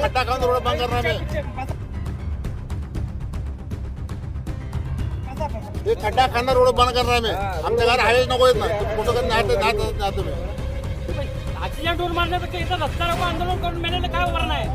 खड्डा रोड बंद ते खड्डा खाणार रोड बंद करणार आमच्या घर हायवेच नको येत ना फोटो करत नाही तुम्ही आंदोलन करून काय करणार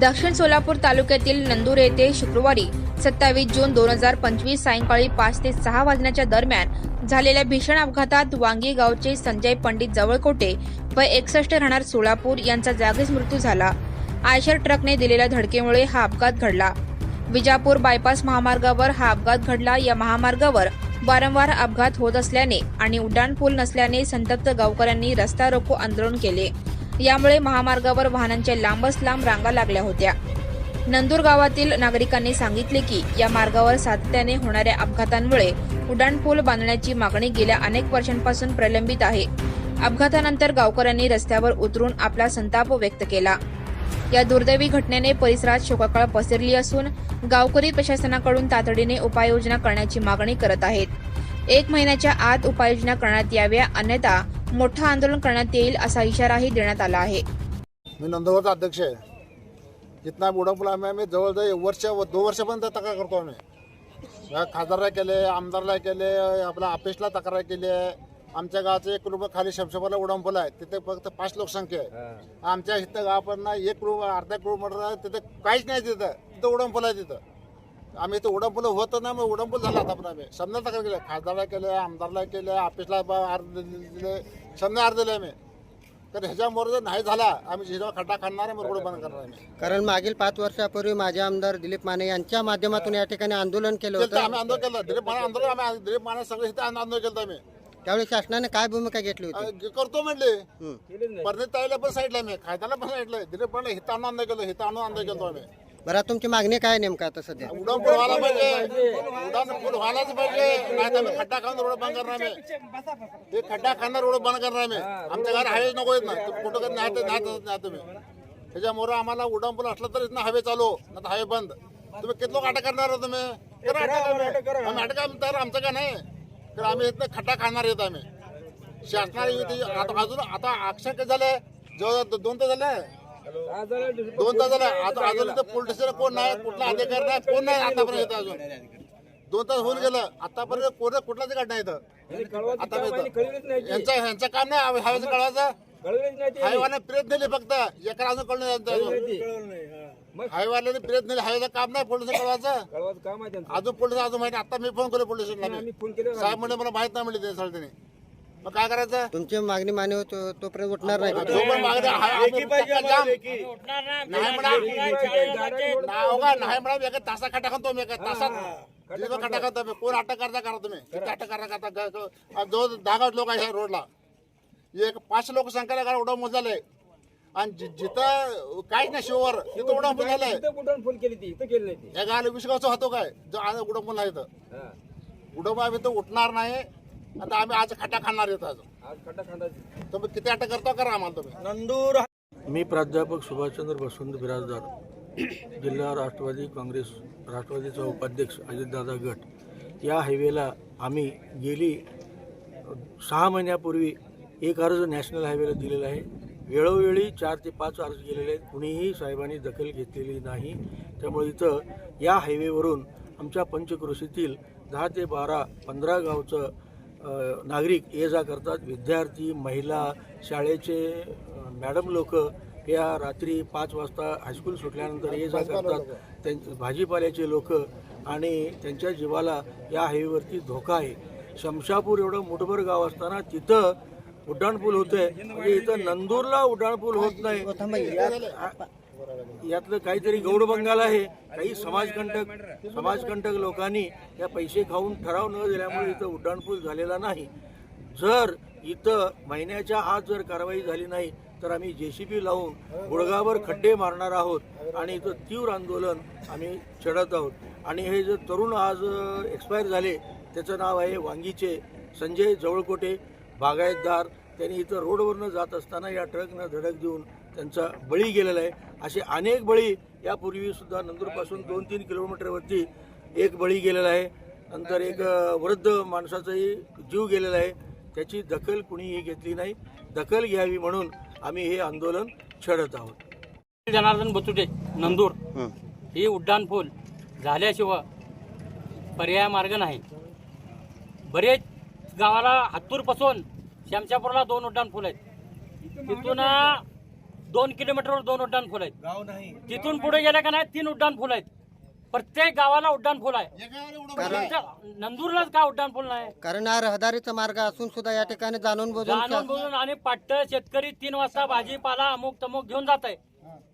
दक्षिण सोलापूर तालुक्यातील नंदूर येथे शुक्रवारी सत्तावीस जून दोन हजार पंचवीस सायंकाळी पाच ते सहा वाजण्याच्या दरम्यान झालेल्या भीषण अपघातात वांगी गावचे संजय पंडित जवळकोटे व एकसष्ट राहणार सोलापूर यांचा जागीच मृत्यू झाला. आयशर ट्रकने दिलेल्या धडकेमुळे हा अपघात घडला. विजापूर बायपास महामार्गावर हा अपघात घडला. या महामार्गावर वारंवार अपघात होत असल्याने आणि उड्डाणपूल नसल्याने संतप्त गावकऱ्यांनी रस्ता रोको आंदोलन केले. यामुळे महामार्गावर वाहनांच्या लांबच लांब रांगा लागल्या होत्या. नंदूर गावातील नागरिकांनी सांगितले की या मार्गावर सातत्याने होणाऱ्या अपघातांमुळे उड्डाणपूल बांधण्याची मागणी गेल्या अनेक वर्षांपासून प्रलंबित आहे. अपघातानंतर गावकऱ्यांनी रस्त्यावर उतरून आपला संताप व्यक्त केला. या दुर्दैवी घटनेने परिसरात शोकाकळ पसरली असून गावकरी प्रशासनाकडून तातडीने उपाययोजना करण्याची मागणी करत आहेत. एक महिन्याच्या आत उपाययोजना करण्यात याव्या अन्यथा मोठं आंदोलन करण्यात येईल असा इशाराही देण्यात आला आहे. मी नंदवरचा अध्यक्ष आहे. जितना उडापूल आम्ही आम्ही जवळजवळ वर्ष दोन वर्षापर्यंत तक्रार करतो आम्ही. या खासदारला केले आमदारला केले आपल्या ऑफिसला तक्रार केली आहे. आमच्या गावाचं एक किलोमीटर खाली शमशेबाला उडाणपूल आहे. तिथे फक्त पाच लोकसंख्या आहे. आमच्या इथं गावापर्यंत एक किलोमीटर अर्धा किलोमीटर आहे, तिथे काहीच नाही तिथं. तिथं उडाणपूल आहे तिथं. आम्ही इथं उडाणपूल होतं ना मग उडाणपूल झाला आता पण आम्ही. समजा तक्रार केली खासदारला केले आमदारला केले ऑफिसला अर्ध दिले समजा अर्ध दिले आम्ही. तर ह्याच्यामुळे जर नाही झाला आम्ही झिरो खड्डा खाणार आहे मग रोड बंद करणार आम्ही. कारण मागील पाच वर्षापूर्वी माझे आमदार दिलीप माने यांच्या माध्यमातून या ठिकाणी आंदोलन केलं केलं होतं. आम्ही आंदोलन केलं दिलीप माने आंदोलन आम्ही दिलीप माने सगळे इथं आंदोलन केलं आम्ही. त्यावेळी शासनाने काय भूमिका घेतली होती? अं, करतो म्हणले हं. परदेश ताईला पण साईडला आम्ही. खायदाला पण साईडला दिलीप माने हिथं आणून आंदोलन केलं हिथं आणून आंदोलन केलं आम्ही. बरं तुमची मागणी काय नेमकं आता सध्या? उडान पूल व्हायला पाहिजे. उडान पूल व्हायलाच पाहिजे. नाही तर आम्ही खड्डा खाऊन रोड बंद करणार आम्ही ते खड्डा खाणार रोड बंद करणार आम्ही आमच्या घरात हायवेच नको येत ना. कुठं कधी नाही नाही तुम्ही. त्याच्यामुळे आम्हाला उडान पूल असलं तर इथं हवे चालू. नाही हायवे बंद. तुम्ही किती लोक अटक करणार आहात तुम्ही? आम्ही. अटक तर आमचं काय नाही. तर आम्ही इथं खड्डा खाणार येत आम्ही. शासनाने इथे आता अजून आता काय झालं. जवळ दोन तास झाले. दोन तास झाले. आता अजून पोलीस स्टेशन कोण नाही कुठला अधिकारी नाही कोण नाही आतापर्यंत अजून. दोन तास होऊन गेलं. आतापर्यंत कोण कुठलाच गाठ नाही इथं. आता यांचं यांचं काम नाही हवे- हवेचं कळवायचं. हायवाने प्रेत नेले फक्त. एका अजून कळून अजून हायवाल्याने प्रेत नेले. हायवेचं काम नाही पोलीस कळवायचं. अजून पोलीस अजून माहिती आता मी फोन केलो पोलीस स्टेशनला साहेब म्हणजे मला माहीत नाही म्हणले ते सर त्यांनी. मग काय करायचं? तुमची मागणी मान्य होतो तोपर्यंत उठणार नाही. का जो पण मागणी आहे, आम्ही चक्का जाम. उठणार नाही. नाही. म्हणा नाव का नाही म्हणा एका तासा खड्डा खातो मी एका तासात. खड्डा खातो कोण अटक करता करा तुम्ही? किती अटक करता करता. ग- ग- जो दहा लोक आहे ह्या रोडला एक पाचशे लोक संख्याला गाडी उडवून झालंय आणि जि- जिथं काहीच नाही शिवर तिथं उडवून झालंय फुल केली ती इथं केली नाही ती. या गाडी विश्वास होतो काय? जो आज उडवून आहे इथं. उडवून आम्ही तर उठणार नाही. आता आम्ही आज खड्डा खाणार येतो अजून. आज तुम्ही किती अटक करतो करा आम्हाला तुम्ही. मी प्राध्यापक सुभाषचंद्र बसवंत बिराजदार जिल्हा राष्ट्रवादी काँग्रेस राष्ट्रवादीचा उपाध्यक्ष अजितदादा गट. या हायवेला आम्ही गेली सहा महिन्यापूर्वी एक अर्ज नॅशनल हायवेला दिलेला आहे. वेळोवेळी चार ते पाच अर्ज गेलेले आहेत. कुणीही साहेबांनी दखल घेतलेली नाही. त्यामुळे इथं या हायवेवरून आमच्या पंचक्रोशीतील दहा ते बारा पंधरा गावचं नागरिक ये जा करतात विद्यार्थी महिला शाळेचे मॅडम लोक या रात्री पाच वाजता हायस्कूल सुटल्यानंतर ये जा करतात. त्यां भाजीपाल्याचे लोक आणि त्यांच्या जीवाला या हायवेवरती धोका आहे. शमशापूर एवढं मोठभर गाव असताना तिथं उड्डाणपूल होतंय. म्हणजे इथं नंदूरला उड्डाणपूल होत नाही. यातलं काहीतरी गौड बंगाल आहे काही समाजकंटक समाजकंटक लोकांनी या पैसे खाऊन ठराव न दिल्यामुळे इथं उड्डाणपूल झालेला नाही. जर इथं महिन्याच्या आत जर कारवाई झाली नाही तर आम्ही जेसीबी लावून गुडगावर खड्डे मारणार आहोत आणि इथं तीव्र आंदोलन आम्ही चढत आहोत. आणि हे जे तरुण आज एक्सपायर झाले त्याचं नाव आहे वांगीचे संजय जवळकोटे बागायतदार. त्यांनी इथं रोडवरनं जात असताना या ट्रकनं धडक देऊन त्यांचा बळी गेलेला आहे. असे अनेक बळी यापूर्वी सुद्धा नंदूरपासून दोन तीन किलोमीटरवरती एक बळी गेलेला आहे. नंतर एक वृद्ध माणसाचाही जीव गेलेला आहे. त्याची दखल कुणीही घेतली नाही. दखल घ्यावी म्हणून आम्ही हे आंदोलन छेडत आहोत. जनार्दन बतुटे नंदूर. ही. उड्डाणपूल झाल्याशिवाय पर्याय मार्ग नाही. बरेच गावाला हातूरपासून शमशापूरला दोन उड्डाणपूल आहेत. तिथून दोन किलोमीटरवर दोन उड्डाणपूल आहेत. गाव नाही. तिथून पुढे गेले का नाही तीन उड्डाणपूल आहेत. प्रत्येक गावाला उड्डाणपूल आहे. फक्त नंदूरलाच का उड्डाणपूल नाही? कारण हा रहदारीचा मार्ग असून सुद्धा या ठिकाणी जाणून जाणून बुजून आणि पाट्ट शेतकरी तीन वाजता भाजीपाला अमुक तमुक घेऊन जात आहे.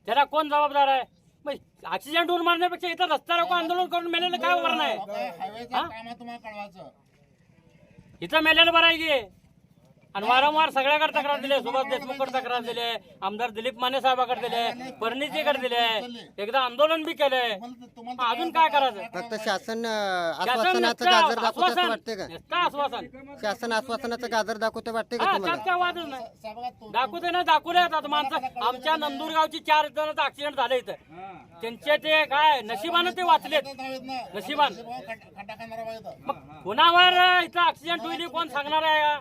त्याला कोण जबाबदार आहे? मग ऍक्सिडेंट होऊन मारण्यापेक्षा इथं रस्ता रोको आंदोलन करून मेलेलं काय बरं नाही? हायवेचं काम आहे तुम्हाला कळवायचं. इथं मेलेलं बरं आहे की? आणि वारंवार सगळ्याकडे तक्रार दिली सुभाष देशमुखकडे तक्रार दिली आमदार दिलीप माने साहेबाकडे दिले परनीजीकडे दिले एकदा आंदोलन बी केलंय अजून काय करायचं? फक्त शासन आश्वासनाचं गाजर दाखवत वाटते का? आश्वासन. शासन आश्वासनाचं गाजर दाखवते वाटते का हा तुम्हाला? त्यात काय वादच नाही. दाखवते ना दाखवले आता माणसं आमच्या नंदुरगावची चार जणांचा ऍक्सिडेंट झाले इथं. त्यांचे ते काय नशिबानं ते वाचलेत. नशिबान. मग कुणावर इथं ऍक्सिडेंट होईल कोण सांगणार आहे? का?